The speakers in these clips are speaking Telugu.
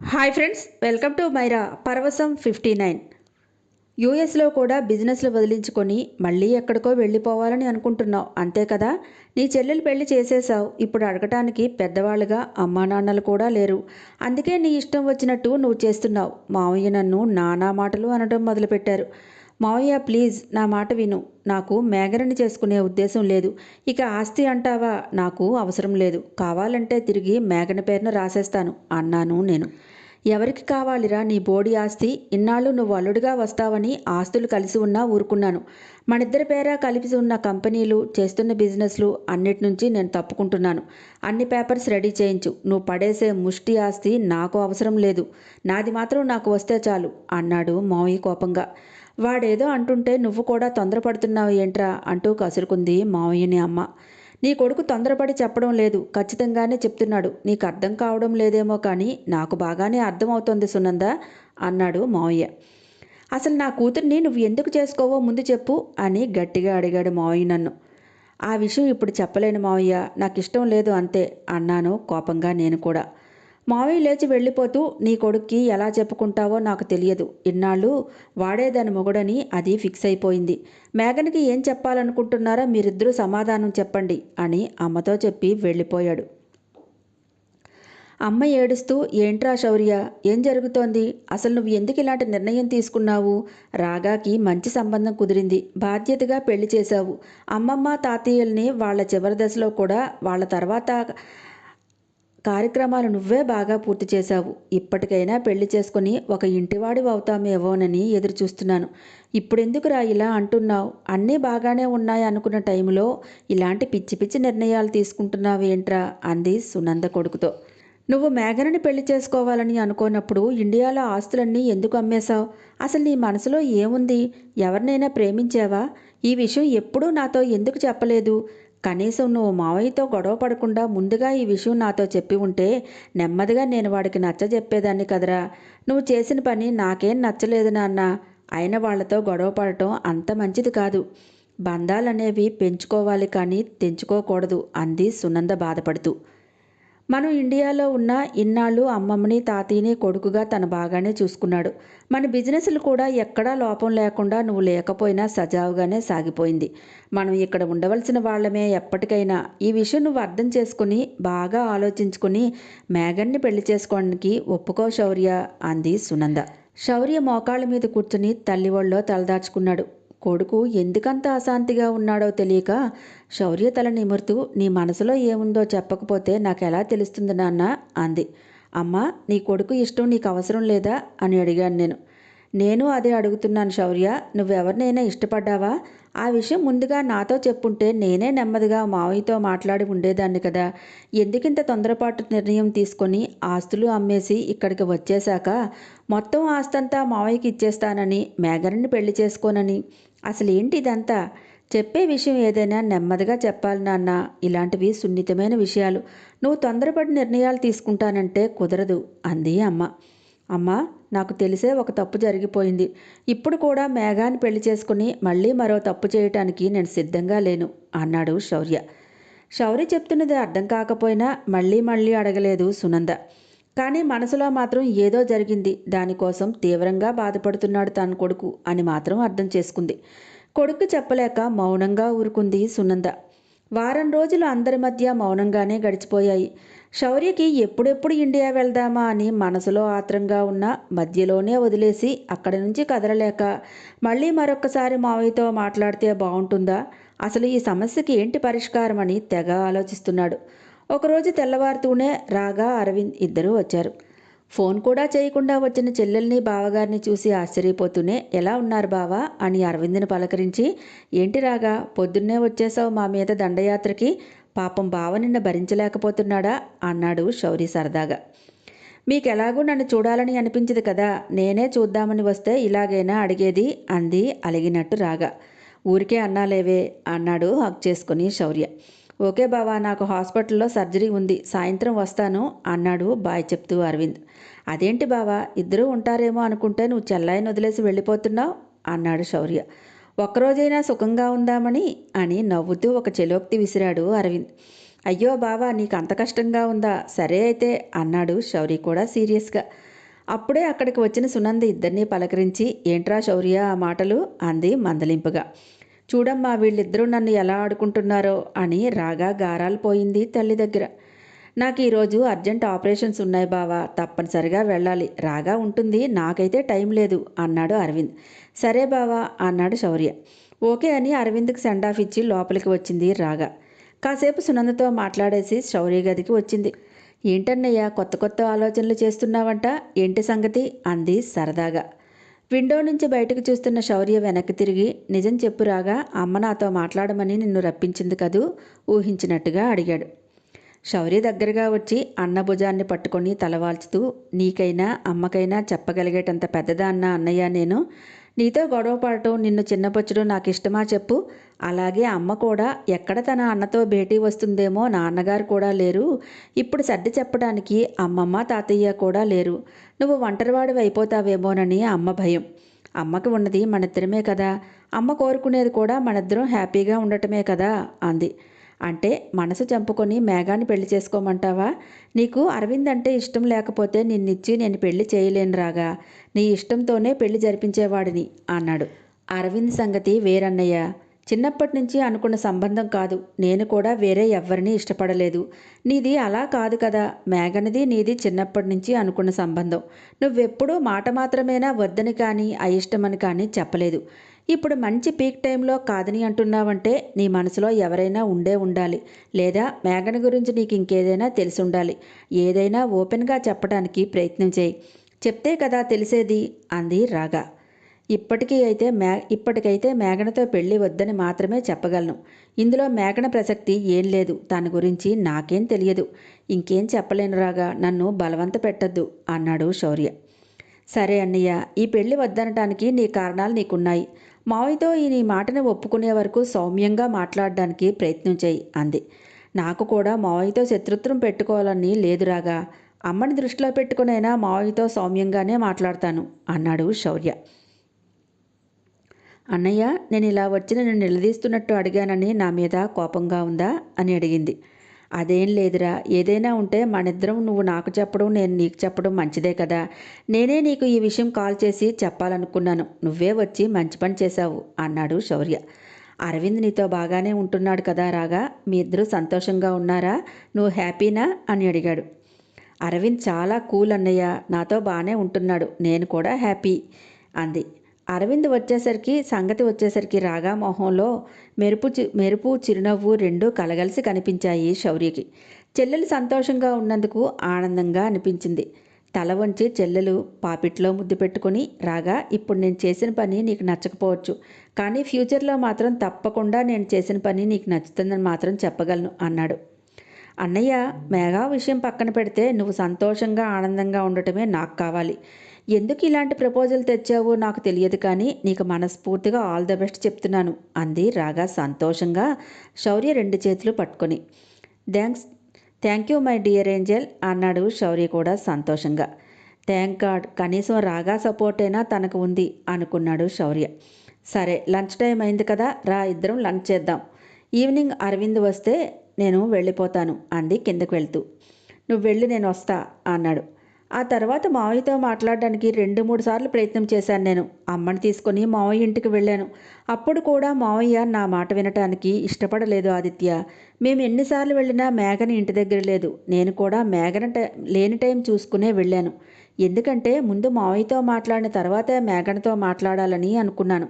Hi friends welcome to Myra Paravasam fifty nine. యూఎస్లో కూడా బిజినెస్లు వదిలించుకొని మళ్ళీ ఎక్కడికో వెళ్ళిపోవాలని అనుకుంటున్నావు అంతే కదా? నీ చెల్లెలు పెళ్ళి చేసేసావు ఇప్పుడు అడగటానికి పెద్దవాళ్ళుగా అమ్మా నాన్నలు కూడా లేరు. అందుకే నీ ఇష్టం వచ్చినట్టు నువ్వు చేస్తున్నావు. మావయ్య నన్ను నానా మాటలు అనడం మొదలుపెట్టారు. మావయ్య ప్లీజ్ నా మాట విను. నాకు మేఘరని చేసుకునే ఉద్దేశం లేదు. ఇక ఆస్తి అంటావా? నాకు అవసరం లేదు. కావాలంటే తిరిగి మేఘన పేరును రాసేస్తాను అన్నాను నేను. ఎవరికి కావాలిరా నీ బోడి ఆస్తి? ఇన్నాళ్ళు నువ్వు అల్లుడిగా వస్తావని ఆస్తులు కలిసి ఉన్నా ఊరుకున్నాను. మనిద్దరి పేర కలిపి ఉన్న కంపెనీలు చేస్తున్న బిజినెస్లు అన్నిటి నుంచి నేను తప్పుకుంటున్నాను. అన్ని పేపర్స్ రెడీ చేయించు. నువ్వు పడేసే ముష్టి ఆస్తి నాకు అవసరం లేదు. నాది మాత్రం నాకు వస్తే చాలు అన్నాడు మావయ్య కోపంగా. వాడేదో అంటుంటే నువ్వు కూడా తొందరపడుతున్నావు ఏంట్రా అంటూ కసురుకుంది మావయ్యని అమ్మ. నీ కొడుకు తొందరపడి చెప్పడం లేదు. ఖచ్చితంగానే చెప్తున్నాడు. నీకు అర్థం కావడం లేదేమో కానీ నాకు బాగానే అర్థమవుతోంది సునంద అన్నాడు మావయ్య. అసలు నా కూతుర్ని నువ్వు ఎందుకు చేసుకోవో ముందు చెప్పు అని గట్టిగా అడిగాడు మావయ్య నన్ను. ఆ విషయం ఇప్పుడు చెప్పలేను మావయ్య. నాకు ఇష్టం లేదు అంతే అన్నాను కోపంగా నేను కూడా. మావయ్య లేచి వెళ్ళిపోతూ నీ కొడుక్కి ఎలా చెప్పుకుంటావో నాకు తెలియదు. ఇన్నాళ్ళు వాడే దాని మొగుడని అది ఫిక్స్ అయిపోయింది. మేఘన్కి ఏం చెప్పాలనుకుంటున్నారో మీరిద్దరూ సమాధానం చెప్పండి అని అమ్మతో చెప్పి వెళ్ళిపోయాడు. అమ్మ ఏడుస్తూ ఏంట్రా శౌర్య ఏం జరుగుతోంది? అసలు నువ్వు ఎందుకు ఇలాంటి నిర్ణయం తీసుకున్నావు? రాగాకి మంచి సంబంధం కుదిరింది. బాధ్యతగా పెళ్ళి చేశావు. అమ్మమ్మ తాతయ్యల్ని వాళ్ళ చివరి దశలో కూడా వాళ్ళ తర్వాత కార్యక్రమాలు నువ్వే బాగా పూర్తి చేశావు. ఇప్పటికైనా పెళ్ళి చేసుకుని ఒక ఇంటివాడి అవుతామేవోనని ఎదురు చూస్తున్నాను ఇప్పుడెందుకురా ఇలా అంటున్నావు? అన్నీ బాగానే ఉన్నాయి అనుకున్న టైంలో ఇలాంటి పిచ్చి పిచ్చి నిర్ణయాలు తీసుకుంటున్నావేంట్రా? అంది సునంద కొడుకుతో. నువ్వు మేఘనని పెళ్ళి చేసుకోవాలని అనుకోనప్పుడు ఇండియాలో ఆస్తులన్నీ ఎందుకు అమ్మేశావు? అసలు నీ మనసులో ఏముంది? ఎవరినైనా ప్రేమించావా? ఈ విషయం ఎప్పుడూ నాతో ఎందుకు చెప్పలేదు? కనీసం నువ్వు మావయ్యతో గొడవ పడకుండా ముందుగా ఈ విషయం నాతో చెప్పి ఉంటే నెమ్మదిగా నేను వాడికి నచ్చ చెప్పేదాన్ని కదరా. నువ్వు చేసిన పని నాకేం నచ్చలేదు నాన్న. అయిన వాళ్ళతో గొడవ పడటం అంత మంచిది కాదు. బంధాలనేవి పెంచుకోవాలి కానీ తెంచుకోకూడదు అంది సునంద బాధపడుతూ. మనం ఇండియాలో ఉన్న ఇన్నాళ్ళు అమ్మమ్మని తాతయ్యని కొడుకుగా తన బాగానే చూసుకున్నాడు. మన బిజినెస్లు కూడా ఎక్కడా లోపం లేకుండా నువ్వు లేకపోయినా సజావుగానే సాగిపోయింది. మనం ఇక్కడ ఉండవలసిన వాళ్ళమే ఎప్పటికైనా. ఈ విషయం నువ్వు అర్థం చేసుకుని బాగా ఆలోచించుకుని మేఘన్ని పెళ్ళి చేసుకోవడానికి ఒప్పుకో శౌర్య అంది సునంద. శౌర్య మోకాళ్ళ మీద కూర్చుని తల్లి ఒళ్ళో తలదాచుకున్నాడు. కొడుకు ఎందుకంత అశాంతిగా ఉన్నాడో తెలియక శౌర్య తల నిమురుతూ నీ మనసులో ఏముందో చెప్పకపోతే నాకెలా తెలుస్తుంది నాన్న అంది. అమ్మా నీ కొడుకు ఇష్టం నీకు అవసరం లేదా అని అడిగాను నేను. నేను అదే అడుగుతున్నాను శౌర్య నువ్వెవరినైనా ఇష్టపడ్డావా? ఆ విషయం ముందుగా నాతో చెప్పుంటే నేనే నెమ్మదిగా మావయ్యతో మాట్లాడి ఉండేదాన్ని కదా. ఎందుకింత తొందరపాటు నిర్ణయం తీసుకొని ఆస్తులు అమ్మేసి ఇక్కడికి వచ్చేశాక మొత్తం ఆస్తంతా మావయ్యకి ఇచ్చేస్తానని మేఘరిని పెళ్ళి చేసుకోనని అసలు ఏంటి ఇదంతా? చెప్పే విషయం ఏదైనా నెమ్మదిగా చెప్పాలి నాన్న. ఇలాంటివి సున్నితమైన విషయాలు. నువ్వు తొందరపడి నిర్ణయాలు తీసుకుంటానంటే కుదరదు అంది అమ్మ. అమ్మ నాకు తెలిసే ఒక తప్పు జరిగిపోయింది. ఇప్పుడు కూడా మేఘాన్ని పెళ్ళి చేసుకుని మళ్ళీ మరో తప్పు చేయటానికి నేను సిద్ధంగా లేను అన్నాడు శౌర్య. శౌర్య చెప్తున్నది అర్థం కాకపోయినా మళ్ళీ మళ్ళీ అడగలేదు సునంద. కానీ మనసులో మాత్రం ఏదో జరిగింది. దానికోసం తీవ్రంగా బాధపడుతున్నాడు తన కొడుకు అని మాత్రం అర్థం చేసుకుంది. కొడుకు చెప్పలేక మౌనంగా ఊరుకుంది సునంద. వారం రోజులు అందరి మధ్య మౌనంగానే గడిచిపోయాయి. శౌర్యకి ఎప్పుడెప్పుడు ఇండియా వెళ్దామా అని మనసులో ఆత్రంగా ఉన్న మధ్యలోనే వదిలేసి అక్కడి నుంచి కదలలేక మళ్ళీ మరొక్కసారి మావయ్యతో మాట్లాడితే బాగుంటుందా? అసలు ఈ సమస్యకి ఏంటి పరిష్కారం అని తెగ ఆలోచిస్తున్నాడు. ఒకరోజు తెల్లవారుతూనే రాగా అరవింద్ ఇద్దరూ వచ్చారు. ఫోన్ కూడా చేయకుండా వచ్చిన చెల్లెల్ని బావగారిని చూసి ఆశ్చర్యపోతూనే ఎలా ఉన్నారు బావా? అని అరవింద్ని పలకరించి ఏంటి రాగా పొద్దున్నే వచ్చేసావు మా మీద దండయాత్రకి పాపం బావ నిన్న భరించలేకపోతున్నాడా? అన్నాడు శౌరి సరదాగా. మీకెలాగూ నన్ను చూడాలని అనిపించదు కదా నేనే చూద్దామని వస్తే ఇలాగైనా అడిగేది? అంది అలిగినట్టు రాగా. ఊరికే అన్నాలేవే అన్నాడు హక్ చేసుకుని శౌర్య. ఓకే బావా నాకు హాస్పిటల్లో సర్జరీ ఉంది సాయంత్రం వస్తాను అన్నాడు బాయ్ చెప్తూ అరవింద్. అదేంటి బావా ఇద్దరూ ఉంటారేమో అనుకుంటే నువ్వు చెల్లాయిని వదిలేసి వెళ్ళిపోతున్నావు అన్నాడు శౌర్య. ఒక్కరోజైనా సుఖంగా ఉందామని అని నవ్వుతూ ఒక చెలోక్తి విసిరాడు అరవింద్. అయ్యో బావా నీకు అంత కష్టంగా ఉందా? సరే అయితే అన్నాడు శౌర్య కూడా సీరియస్గా. అప్పుడే అక్కడికి వచ్చిన సునంద ఇద్దరినీ పలకరించి ఏంట్రా శౌర్య ఆ మాటలు? అంది మందలింపుగా. చూడమ్మా వీళ్ళిద్దరూ నన్ను ఎలా ఆడుకుంటున్నారో అని రాగా గారాలు పోయింది తల్లి దగ్గర. నాకు ఈరోజు అర్జెంట్ ఆపరేషన్స్ ఉన్నాయి బావా తప్పనిసరిగా వెళ్ళాలి. రాగా ఉంటుంది నాకైతే టైం లేదు అన్నాడు అరవింద్. సరే బావా అన్నాడు శౌర్య. ఓకే అని అరవింద్కి సెండ్ ఆఫ్ ఇచ్చి లోపలికి వచ్చింది రాగా. కాసేపు సునందతో మాట్లాడేసి శౌర్య గదికి వచ్చింది. ఏంటన్నయ్య కొత్త కొత్త ఆలోచనలు చేస్తున్నావంట ఏంటి సంగతి? అంది సరదాగా. విండో నుంచి బయటకు చూస్తున్న శౌర్య వెనక్కి తిరిగి నిజం చెప్పురాగా అమ్మ నాతో మాట్లాడమని నిన్ను రప్పించింది కదూ? ఊహించినట్టుగా అడిగాడు. శౌర్య దగ్గరగా వచ్చి అన్న భుజాన్ని పట్టుకొని తలవాల్చుతూ నీకైనా అమ్మకైనా చెప్పగలిగేటంత పెద్దదా అన్న అన్నయ్య నేను. నీతో గొడవపడటం నిన్ను చిన్నపొచ్చడం నాకు ఇష్టమా చెప్పు. అలాగే అమ్మ కూడా ఎక్కడ తన అన్నతో భేటీ వస్తుందేమో నాన్నగారు కూడా లేరు. ఇప్పుడు సర్ది చెప్పడానికి అమ్మమ్మ తాతయ్య కూడా లేరు. నువ్వు ఒంటరివాడు అయిపోతావేమోనని అమ్మ భయం. అమ్మకి ఉన్నది మనిద్దరమే కదా. అమ్మ కోరుకునేది కూడా మనిద్దరం హ్యాపీగా ఉండటమే కదా అంది. అంటే మనసు చంపుకొని మేఘాన్ని పెళ్ళి చేసుకోమంటావా? నీకు అరవింద్ అంటే ఇష్టం లేకపోతే నిన్నిచ్చి నేను పెళ్ళి చేయలేను రాగా నీ ఇష్టంతోనే పెళ్ళి జరిపించేవాడిని అన్నాడు. అరవింద్ సంగతి వేరన్నయ్య. చిన్నప్పటి నుంచి అనుకున్న సంబంధం కాదు. నేను కూడా వేరే ఎవరిని ఇష్టపడలేదు. నీది అలా కాదు కదా. మేఘనది నీది చిన్నప్పటి నుంచి అనుకున్న సంబంధం. నువ్వెప్పుడూ మాట మాత్రమేనా వద్దని కానీ అయిష్టమని కానీ చెప్పలేదు. ఇప్పుడు మంచి పీక్ టైంలో కాదని అంటున్నావంటే నీ మనసులో ఎవరైనా ఉండే ఉండాలి. లేదా మేఘన గురించి నీకు ఇంకేదైనా తెలిసి ఉండాలి. ఏదైనా ఓపెన్గా చెప్పడానికి ప్రయత్నం చేయి. చెప్తే కదా తెలిసేది అంది రాగా ఇప్పటికీ అయితే మే ఇప్పటికైతే మేఘనతో పెళ్ళి వద్దని మాత్రమే చెప్పగలను. ఇందులో మేఘన ప్రసక్తి ఏం లేదు. తన గురించి నాకేం తెలియదు. ఇంకేం చెప్పలేను రాగా నన్ను బలవంత పెట్టద్దు అన్నాడు శౌర్య. సరే అన్నయ్య ఈ పెళ్ళి వద్దనటానికి నీ కారణాలు నీకున్నాయి. మావితో ఈ నీ మాటను ఒప్పుకునే వరకు సౌమ్యంగా మాట్లాడడానికి ప్రయత్నం చేయి అంది. నాకు కూడా మావయ్యతో శత్రుత్వం పెట్టుకోవాలని లేదురాగా అమ్మని దృష్టిలో పెట్టుకునైనా మావయ్యతో సౌమ్యంగానే మాట్లాడతాను అన్నాడు శౌర్య. అన్నయ్య నేను ఇలా వచ్చి నిన్ను నిలదీస్తున్నట్టు అడిగానని నా మీద కోపంగా ఉందా? అని అడిగింది. అదేం లేదురా. ఏదైనా ఉంటే మనిద్దరం నువ్వు నాకు చెప్పడం నేను నీకు చెప్పడం మంచిదే కదా. నేనే నీకు ఈ విషయం కాల్ చేసి చెప్పాలనుకున్నాను. నువ్వే వచ్చి మంచి పని చేశావు అన్నాడు శౌర్య. అరవింద్ నీతో బాగానే ఉంటున్నాడు కదా రాగా మీ ఇద్దరు సంతోషంగా ఉన్నారా? నువ్వు హ్యాపీనా? అని అడిగాడు. అరవింద్ చాలా కూల్ అన్నయ్య నాతో బాగానే ఉంటున్నాడు నేను కూడా హ్యాపీ అంది. అరవింద్ వచ్చేసరికి సంగతి వచ్చేసరికి రాగా మొహంలో మెరుపు చి మెరుపు చిరునవ్వు రెండూ కలగలిసి కనిపించాయి శౌర్యకి. చెల్లెలు సంతోషంగా ఉన్నందుకు ఆనందంగా అనిపించింది. తల వంచి చెల్లెలు పాపిట్లో ముద్దు పెట్టుకుని రాగా ఇప్పుడు నేను చేసిన పని నీకు నచ్చకపోవచ్చు. కానీ ఫ్యూచర్లో మాత్రం తప్పకుండా నేను చేసిన పని నీకు నచ్చుతుందని మాత్రం చెప్పగలను అన్నాడు. అన్నయ్య మేఘా విషయం పక్కన పెడితే నువ్వు సంతోషంగా ఆనందంగా ఉండటమే నాకు కావాలి. ఎందుకు ఇలాంటి ప్రపోజల్ తెచ్చావో నాకు తెలియదు కానీ నీకు మనస్ఫూర్తిగా ఆల్ ద బెస్ట్ చెప్తున్నాను అంది రాగా సంతోషంగా శౌర్య రెండు చేతులు పట్టుకొని. Thanks thank you my dear angel అన్నాడు శౌర్య కూడా సంతోషంగా. థ్యాంక్ గాడ్ కనీసం రాగా సపోర్ట్ అయినా తనకు ఉంది అనుకున్నాడు శౌర్య. సరే లంచ్ టైం అయింది కదా రా ఇద్దరం లంచ్ చేద్దాం. ఈవినింగ్ అరవింద్ వస్తే నేను వెళ్ళిపోతాను అంది కిందకు వెళ్తూ. నువ్వు వెళ్ళి నేను వస్తా అన్నాడు. ఆ తర్వాత మావయ్యతో మాట్లాడడానికి రెండు మూడు సార్లు ప్రయత్నం చేశాను నేను. అమ్మని తీసుకొని మావయ్య ఇంటికి వెళ్ళాను. అప్పుడు కూడా మావయ్య నా మాట వినటానికి ఇష్టపడలేదు ఆదిత్య. మేము ఎన్నిసార్లు వెళ్ళినా మేఘని ఇంటి దగ్గర లేదు. నేను కూడా మేఘన లేని టైం చూసుకునే వెళ్ళాను. ఎందుకంటే ముందు మావయ్యతో మాట్లాడిన తర్వాతే మేఘనతో మాట్లాడాలని అనుకున్నాను.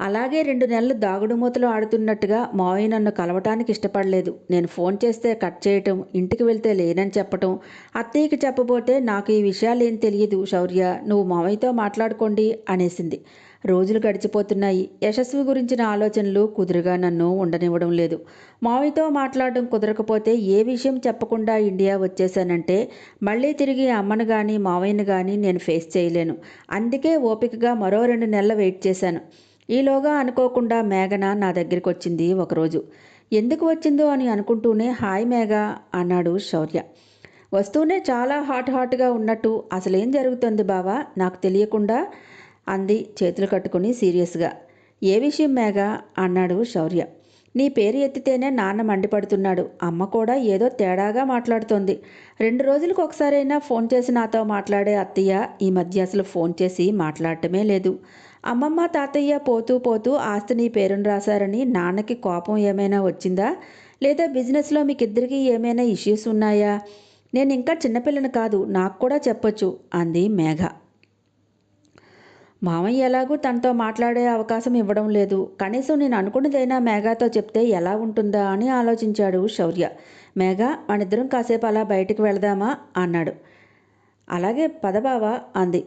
అలాగే రెండు నెలలు దాగుడుమూతలు ఆడుతున్నట్టుగా మావయ్య నన్ను కలవటానికి ఇష్టపడలేదు. నేను ఫోన్ చేస్తే కట్ చేయటం ఇంటికి వెళ్తే లేనని చెప్పటం అత్తయ్యకి చెప్పబోతే నాకు ఈ విషయాలు ఏం తెలియదు. శౌర్య నువ్వు మావయ్యతో మాట్లాడుకోండి అనేసింది. రోజులు గడిచిపోతున్నాయి. యశస్వి గురించిన ఆలోచనలు కుదురుగా నన్ను ఉండనివ్వడం లేదు. మావితో మాట్లాడడం కుదరకపోతే ఏ విషయం చెప్పకుండా ఇండియా వచ్చేసానంటే మళ్ళీ తిరిగి అమ్మను కానీ మావయ్యను కానీ నేను ఫేస్ చేయలేను. అందుకే ఓపికగా మరో రెండు నెలలు వెయిట్ చేశాను. ఈలోగా అనుకోకుండా మేఘన నా దగ్గరికి వచ్చింది ఒకరోజు. ఎందుకు వచ్చిందో అని అనుకుంటూనే హాయ్ మేఘ అన్నాడు శౌర్య. వస్తూనే చాలా హాట్ హాట్గా ఉన్నట్టు అసలేం జరుగుతుంది బావా? నాకు తెలియకుండా అంది చేతులు కట్టుకుని సీరియస్గా. ఏ విషయం మేఘ? అన్నాడు శౌర్య. నీ పేరు ఎత్తితేనే నాన్న మండిపడుతున్నాడు. అమ్మ కూడా ఏదో తేడాగా మాట్లాడుతోంది. రెండు రోజులకు ఒకసారైనా ఫోన్ చేసి నాతో మాట్లాడే అత్తయ్య ఈ మధ్య అసలు ఫోన్ చేసి మాట్లాడటమే లేదు. అమ్మమ్మ తాతయ్య పోతూ పోతూ ఆస్తి నీ పేరును రాశారని నాన్నకి కోపం ఏమైనా వచ్చిందా? లేదా బిజినెస్లో మీకిద్దరికీ ఏమైనా ఇష్యూస్ ఉన్నాయా? నేను ఇంకా చిన్నపిల్లని కాదు నాకు కూడా చెప్పొచ్చు అంది మేఘ. మామయ్య ఎలాగూ తనతో మాట్లాడే అవకాశం ఇవ్వడం లేదు. కనీసం నేను అనుకున్నదైనా మేఘాతో చెప్తే ఎలా ఉంటుందా అని ఆలోచించాడు శౌర్య. మేఘ మనిద్దరం కాసేపు అలా బయటికి వెళదామా? అన్నాడు. అలాగే పదబావ అంది.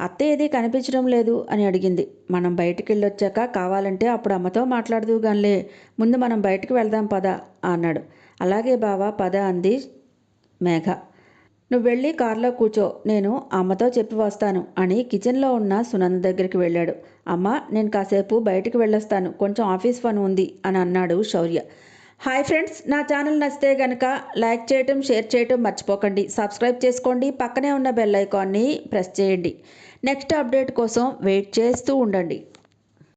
అత్త ఏది కనిపించడం లేదు అని అడిగింది. మనం బయటికి వెళ్ళొచ్చాక కావాలంటే అప్పుడు అమ్మతో మాట్లాడదు గానిలే. ముందు మనం బయటికి వెళ్దాం పద అన్నాడు. అలాగే బావా పద అంది మేఘ. నువ్వు వెళ్ళి కార్లో కూర్చో నేను అమ్మతో చెప్పి వస్తాను అని కిచెన్లో ఉన్న సునంద దగ్గరికి వెళ్ళాడు. అమ్మ నేను కాసేపు బయటికి వెళ్ళొస్తాను కొంచెం ఆఫీస్ పని ఉంది అని అన్నాడు శౌర్య. హాయ్ ఫ్రెండ్స్ నా ఛానల్ నచ్చితే కనుక లైక్ చేయటం షేర్ చేయటం మర్చిపోకండి. సబ్స్క్రైబ్ చేసుకోండి పక్కనే ఉన్న బెల్ ఐకాన్ని ప్రెస్ చేయండి. నెక్స్ట్ అప్డేట్ కోసం వెయిట్ చేస్తూ ఉండండి.